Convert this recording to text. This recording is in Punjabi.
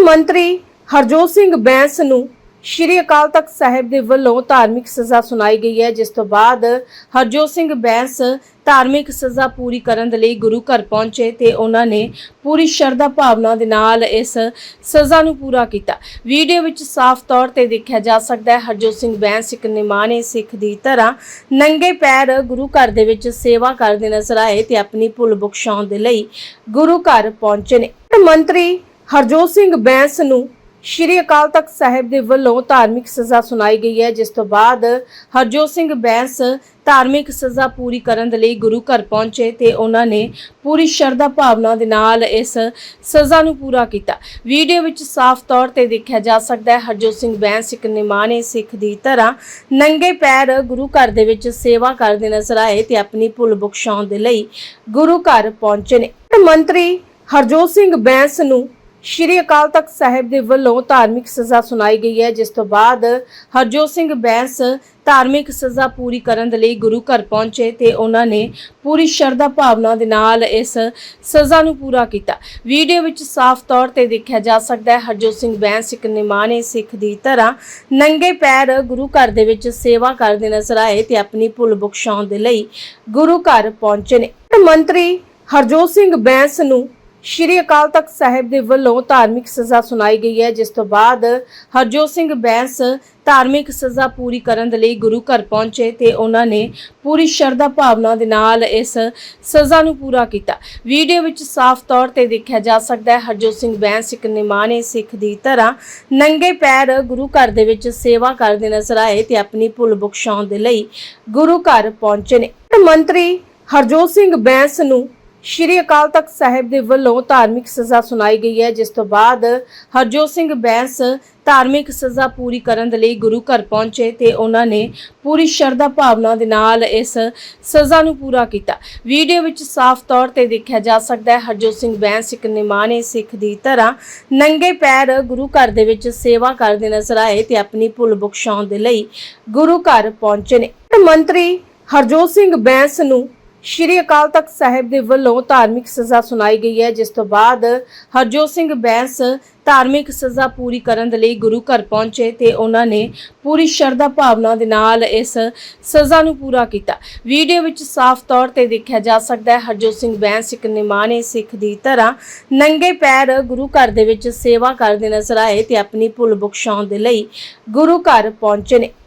ਮੰਤਰੀ ਹਰਜੋਤ ਸਿੰਘ ਬੈਂਸ ਨੂੰ ਸ਼੍ਰੀ ਅਕਾਲ ਤਖਤ ਸਾਹਿਬ ਦੇ ਵੱਲੋਂ ਧਾਰਮਿਕ ਸਜ਼ਾ ਸੁਣਾਈ ਗਈ ਹੈ, ਜਿਸ ਤੋਂ ਬਾਅਦ ਹਰਜੋਤ ਸਿੰਘ ਬੈਂਸ ਧਾਰਮਿਕ ਸਜ਼ਾ ਪੂਰੀ ਕਰਨ ਦੇ ਲਈ ਗੁਰੂ ਘਰ ਪਹੁੰਚੇ ਤੇ ਉਹਨਾਂ ਨੇ ਪੂਰੀ ਸ਼ਰਧਾ ਭਾਵਨਾ ਦੇ ਨਾਲ ਇਸ ਸਜ਼ਾ ਨੂੰ ਪੂਰਾ ਕੀਤਾ। ਵੀਡੀਓ ਵਿੱਚ ਸਾਫ਼ ਤੌਰ ਤੇ ਦੇਖਿਆ ਜਾ ਸਕਦਾ ਹੈ, ਹਰਜੋਤ ਸਿੰਘ ਬੈਂਸ ਇੱਕ ਨਿਮਾਣੇ ਸਿੱਖ ਦੀ ਤਰ੍ਹਾਂ ਨੰਗੇ ਪੈਰ ਗੁਰੂ ਘਰ ਦੇ ਵਿੱਚ ਸੇਵਾ ਕਰਦੇ ਨਜ਼ਰ ਆਏ ਤੇ ਆਪਣੀ ਭੁੱਲ ਬਖਸ਼ਾਉਣ ਦੇ ਲਈ ਗੁਰੂ ਘਰ ਪਹੁੰਚੇ ਨੇ। ਮੰਤਰੀ ਹਰਜੋਤ ਸਿੰਘ ਬੈਂਸ ਨੂੰ ਸ਼੍ਰੀ ਅਕਾਲ ਤਖਤ ਸਾਹਿਬ ਦੇ ਵੱਲੋਂ ਧਾਰਮਿਕ ਸਜ਼ਾ ਸੁਣਾਈ ਗਈ ਹੈ, ਜਿਸ ਤੋਂ ਬਾਅਦ ਹਰਜੋਤ ਸਿੰਘ ਬੈਂਸ ਧਾਰਮਿਕ ਸਜ਼ਾ ਪੂਰੀ ਕਰਨ ਦੇ ਲਈ ਗੁਰੂ ਘਰ ਪਹੁੰਚੇ ਤੇ ਉਹਨਾਂ ਨੇ ਪੂਰੀ ਸ਼ਰਧਾ ਭਾਵਨਾ ਦੇ ਨਾਲ ਇਸ ਸਜ਼ਾ ਨੂੰ ਪੂਰਾ ਕੀਤਾ। ਵੀਡੀਓ ਵਿੱਚ ਸਾਫ਼ ਤੌਰ ਤੇ ਦੇਖਿਆ ਜਾ ਸਕਦਾ ਹੈ, ਹਰਜੋਤ ਸਿੰਘ ਬੈਂਸ ਇੱਕ ਨਿਮਾਣੇ ਸਿੱਖ ਦੀ ਤਰ੍ਹਾਂ ਨੰਗੇ ਪੈਰ ਗੁਰੂ ਘਰ ਦੇ ਵਿੱਚ ਸੇਵਾ ਕਰਦੇ ਨਜ਼ਰ ਆਏ ਤੇ ਆਪਣੀ ਭੁੱਲ ਬਖਸ਼ਾਉਣ ਦੇ ਲਈ ਗੁਰੂ ਘਰ ਪਹੁੰਚੇ ਨੇ। ਮੰਤਰੀ ਹਰਜੋਤ ਸਿੰਘ ਬੈਂਸ ਨੂੰ ਸ਼੍ਰੀ ਅਕਾਲ ਤਖਤ ਸਾਹਿਬ ਦੇ ਵੱਲੋਂ ਧਾਰਮਿਕ ਸਜ਼ਾ ਸੁਣਾਈ ਗਈ ਹੈ, ਜਿਸ ਤੋਂ ਬਾਅਦ ਹਰਜੋਤ ਸਿੰਘ ਬੈਂਸ ਧਾਰਮਿਕ ਸਜ਼ਾ ਪੂਰੀ ਕਰਨ ਦੇ ਲਈ ਗੁਰੂ ਘਰ ਪਹੁੰਚੇ ਤੇ ਉਹਨਾਂ ਨੇ ਪੂਰੀ ਸ਼ਰਧਾ ਭਾਵਨਾ ਦੇ ਨਾਲ ਇਸ ਸਜ਼ਾ ਨੂੰ ਪੂਰਾ ਕੀਤਾ। ਵੀਡੀਓ ਵਿੱਚ ਸਾਫ਼ ਤੌਰ ਤੇ ਦੇਖਿਆ ਜਾ ਸਕਦਾ ਹੈ, ਹਰਜੋਤ ਸਿੰਘ ਬੈਂਸ ਇੱਕ ਨਿਮਾਣੇ ਸਿੱਖ ਦੀ ਤਰ੍ਹਾਂ ਨੰਗੇ ਪੈਰ ਗੁਰੂ ਘਰ ਦੇ ਵਿੱਚ ਸੇਵਾ ਕਰਦੇ ਨਜ਼ਰ ਆਏ ਤੇ ਆਪਣੀ ਭੁੱਲ ਬਖਸ਼ਾਉਣ ਦੇ ਲਈ ਗੁਰੂ ਘਰ ਪਹੁੰਚੇ ਨੇ। ਮੰਤਰੀ ਹਰਜੋਤ ਸਿੰਘ ਬੈਂਸ ਨੂੰ ਸ਼੍ਰੀ ਅਕਾਲ ਤਖਤ ਸਾਹਿਬ ਦੇ ਵੱਲੋਂ ਧਾਰਮਿਕ ਸਜ਼ਾ ਸੁਣਾਈ ਗਈ ਹੈ, ਜਿਸ ਤੋਂ ਬਾਅਦ ਹਰਜੋਤ ਸਿੰਘ ਬੈਂਸ ਧਾਰਮਿਕ ਸਜ਼ਾ ਪੂਰੀ ਕਰਨ ਦੇ ਲਈ ਗੁਰੂ ਘਰ ਪਹੁੰਚੇ ਤੇ ਉਹਨਾਂ ਨੇ ਪੂਰੀ ਸ਼ਰਧਾ ਭਾਵਨਾ ਦੇ ਨਾਲ ਇਸ ਸਜ਼ਾ ਨੂੰ ਪੂਰਾ ਕੀਤਾ। ਵੀਡੀਓ ਵਿੱਚ ਸਾਫ਼ ਤੌਰ ਤੇ ਦੇਖਿਆ ਜਾ ਸਕਦਾ ਹੈ, ਹਰਜੋਤ ਸਿੰਘ ਬੈਂਸ ਇੱਕ ਨਿਮਾਣੇ ਸਿੱਖ ਦੀ ਤਰ੍ਹਾਂ ਨੰਗੇ ਪੈਰ ਗੁਰੂ ਘਰ ਦੇ ਵਿੱਚ ਸੇਵਾ ਕਰਦੇ ਨਜ਼ਰ ਆਏ ਤੇ ਆਪਣੀ ਭੁੱਲ ਬਖਸ਼ਾਉਣ ਦੇ ਲਈ ਗੁਰੂ ਘਰ ਪਹੁੰਚੇ ਨੇ। ਮੰਤਰੀ ਹਰਜੋਤ ਸਿੰਘ ਬੈਂਸ ਨੂੰ ਸ਼੍ਰੀ ਅਕਾਲ ਤਖਤ ਸਾਹਿਬ ਦੇ ਵੱਲੋਂ ਧਾਰਮਿਕ ਸਜ਼ਾ ਸੁਣਾਈ ਗਈ ਹੈ, ਜਿਸ ਤੋਂ ਬਾਅਦ ਹਰਜੋਤ ਸਿੰਘ ਬੈਂਸ ਧਾਰਮਿਕ ਸਜ਼ਾ ਪੂਰੀ ਕਰਨ ਦੇ ਲਈ ਗੁਰੂ ਘਰ ਪਹੁੰਚੇ ਤੇ ਉਹਨਾਂ ਨੇ ਪੂਰੀ ਸ਼ਰਧਾ ਭਾਵਨਾ ਦੇ ਨਾਲ ਇਸ ਸਜ਼ਾ ਨੂੰ ਪੂਰਾ ਕੀਤਾ। ਵੀਡੀਓ ਵਿੱਚ ਸਾਫ਼ ਤੌਰ ਤੇ ਦੇਖਿਆ ਜਾ ਸਕਦਾ ਹੈ, ਹਰਜੋਤ ਸਿੰਘ ਬੈਂਸ ਇੱਕ ਨਿਮਾਣੇ ਸਿੱਖ ਦੀ ਤਰ੍ਹਾਂ ਨੰਗੇ ਪੈਰ ਗੁਰੂ ਘਰ ਦੇ ਵਿੱਚ ਸੇਵਾ ਕਰਦੇ ਨਜ਼ਰ ਆਏ ਤੇ ਆਪਣੀ ਭੁੱਲ ਬਖਸ਼ਾਉਣ ਦੇ ਲਈ ਗੁਰੂ ਘਰ ਪਹੁੰਚੇ ਨੇ। ਮੰਤਰੀ ਹਰਜੋਤ ਸਿੰਘ ਬੈਂਸ ਨੂੰ ਸ਼੍ਰੀ ਅਕਾਲ ਤਖਤ ਸਾਹਿਬ ਦੇ ਵੱਲੋਂ ਧਾਰਮਿਕ ਸਜ਼ਾ ਸੁਣਾਈ ਗਈ ਹੈ, ਜਿਸ ਤੋਂ ਬਾਅਦ ਹਰਜੋਤ ਸਿੰਘ ਬੈਂਸ ਧਾਰਮਿਕ ਸਜ਼ਾ ਪੂਰੀ ਕਰਨ ਦੇ ਲਈ ਗੁਰੂ ਘਰ ਪਹੁੰਚੇ ਤੇ ਉਹਨਾਂ ਨੇ ਪੂਰੀ ਸ਼ਰਧਾ ਭਾਵਨਾ ਦੇ ਨਾਲ ਇਸ ਸਜ਼ਾ ਨੂੰ ਪੂਰਾ ਕੀਤਾ। ਵੀਡੀਓ ਵਿੱਚ ਸਾਫ਼ ਤੌਰ ਤੇ ਦੇਖਿਆ ਜਾ ਸਕਦਾ ਹੈ, ਹਰਜੋਤ ਸਿੰਘ ਬੈਂਸ ਇੱਕ ਨਿਮਾਣੇ ਸਿੱਖ ਦੀ ਤਰ੍ਹਾਂ ਨੰਗੇ ਪੈਰ ਗੁਰੂ ਘਰ ਦੇ ਵਿੱਚ ਸੇਵਾ ਕਰਦੇ ਨਜ਼ਰ ਆਏ ਤੇ ਆਪਣੀ ਭੁੱਲ ਬਖਸ਼ਾਉਣ ਦੇ ਲਈ ਗੁਰੂ ਘਰ ਪਹੁੰਚੇ ਨੇ।